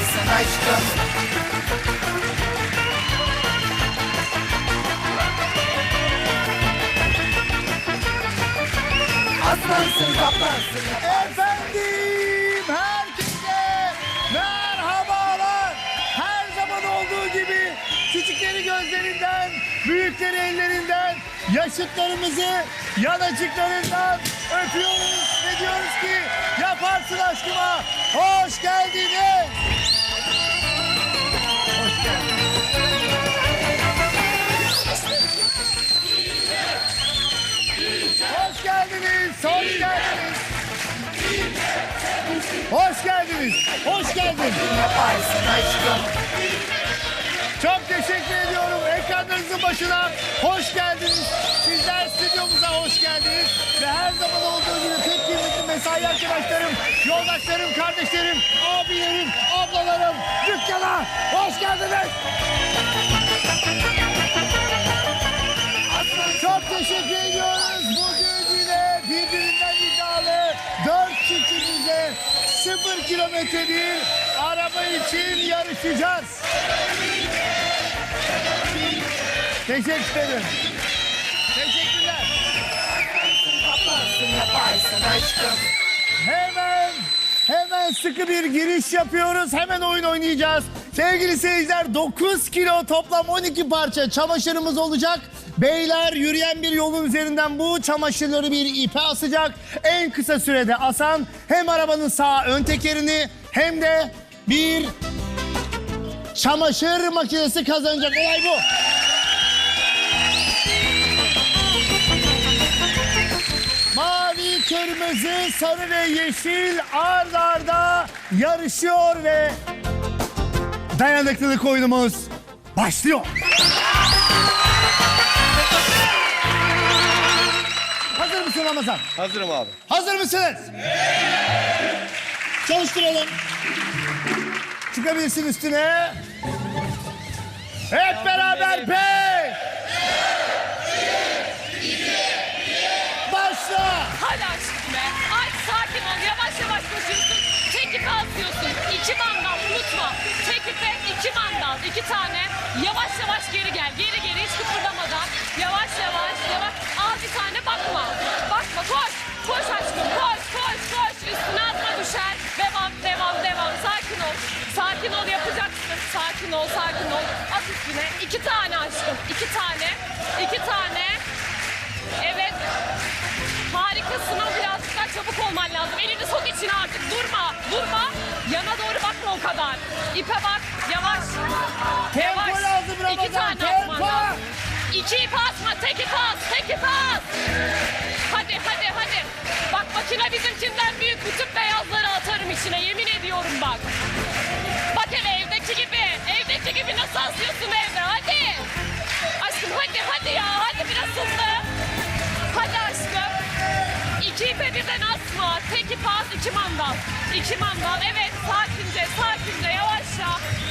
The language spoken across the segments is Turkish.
Yaparsın aşkım Aslansın kaplansın Efendim herkese merhabalar. Her zaman olduğu gibi küçükleri gözlerinden, büyükleri ellerinden, yaşıtlarımızı yanacıklarından öpüyoruz ve diyoruz ki yaparsın aşkıma. Hoş geldiniz. Hoş geldiniz. Hoş geldiniz, hoş aşkım Çok teşekkür ediyorum. Ekranlarınızın başına hoş geldiniz. Sizler stüdyomuza hoş geldiniz. Ve her zaman olduğu gibi pek kıymetli mesai arkadaşlarım, yoldaşlarım, kardeşlerim, abilerim, ablalarım, dükkana hoş geldiniz. Çok teşekkür ediyoruz. Sıfır kilometre bir araba için yarışacağız. Teşekkür ederim. Teşekkürler. Kaplansın yaparsın aşkım Hemen hemen sıkı bir giriş yapıyoruz. Hemen oyun oynayacağız. Sevgili seyirciler 9 kilo toplam 12 parça çamaşırımız olacak. Beyler yürüyen bir yolun üzerinden bu çamaşırları bir ipe asacak. En kısa sürede asan hem arabanın sağ ön tekerini hem de bir çamaşır makinesi kazanacak. Olay bu. Mavi, kırmızı, sarı ve yeşil ard arda yarışıyor ve dayanıklılık oyunumuz başlıyor. Mısın Ramazan? Hazırım abi. Hazır mısınız? Çalıştıralım. Çıkabilirsin üstüne. Hep beraber beş. Başla. Hadi aşkım be. Ay sakin ol. Yavaş yavaş koşuyorsun. Tek ipe atıyorsun. İki mandal unutma. Tek ipe iki mandal. iki tane. Yavaş yavaş geri gel. Geri üstüne. İki tane aşkım. İki tane. İki tane. Evet. Harikasın ama birazcık daha çabuk olman lazım. Elini sok içine artık durma. Durma. Yana doğru bakma o kadar. İpe bak. Yavaş. Tempo Yavaş. lazım Ramazan, İki tane tempo. atman lazım. İki ip atma. Tek ip at. Tek ip at. Hadi hadi hadi. Bak makine bizimkinden büyük. Bütün beyazları İki ipe birden asma. Tek ip as, iki mandal. İki mandal. Evet, sakince, sakince, yavaşça.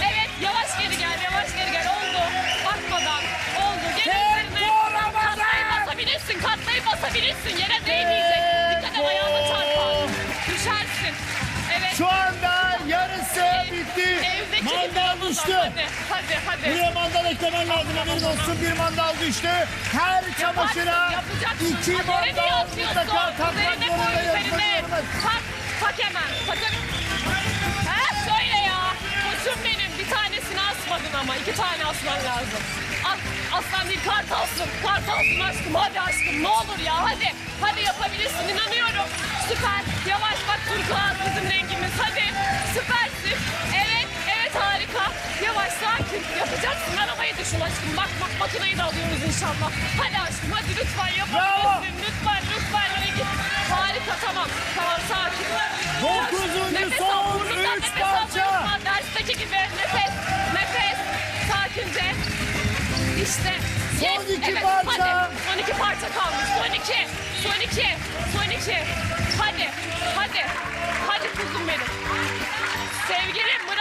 Evet, yavaş geri gel, yavaş geri gel. Oldu. Bakmadan. Oldu. Gel üzerine. Tempo Ramazan! Katlayı basabilirsin, katlayı basabilirsin. Yere değmeyecek. Düştü. Hadi, hadi, hadi. Buraya mandal eklemen lazım haberin olsun. Bir mandal düştü. Her çamaşıra Yapacaksın. iki mandal mutlaka takmak zorunda yarışmacılarımız. Tak, tak hemen. Tak. Ha şöyle ya. Koçum benim. Bir tanesini asmadın ama. iki tane asman lazım. As, aslan değil kartalsın. Kartalsın aşkım. Hadi aşkım ne olur ya. Hadi. Hadi yapabilirsin. inanıyorum. Süper. Yavaş bak turkuaz bizim rengimiz. Hadi. Süpersin. Evet Arabayı düşün aşkım. Bak bak makineyi de alıyoruz inşallah. Hadi aşkım hadi lütfen yapalım. Lütfen, lütfen lütfen. Harika tamam. Tamam sakin. Dokuzuncu nefes son al, burnundan, nefes parça. Al, dersteki gibi nefes nefes. Sakince. İşte. Yes. Son iki evet, parça. Hadi. Son iki parça kalmış. Son iki. Son iki. Son iki. Hadi. Hadi. Hadi kuzum benim. Sevgilim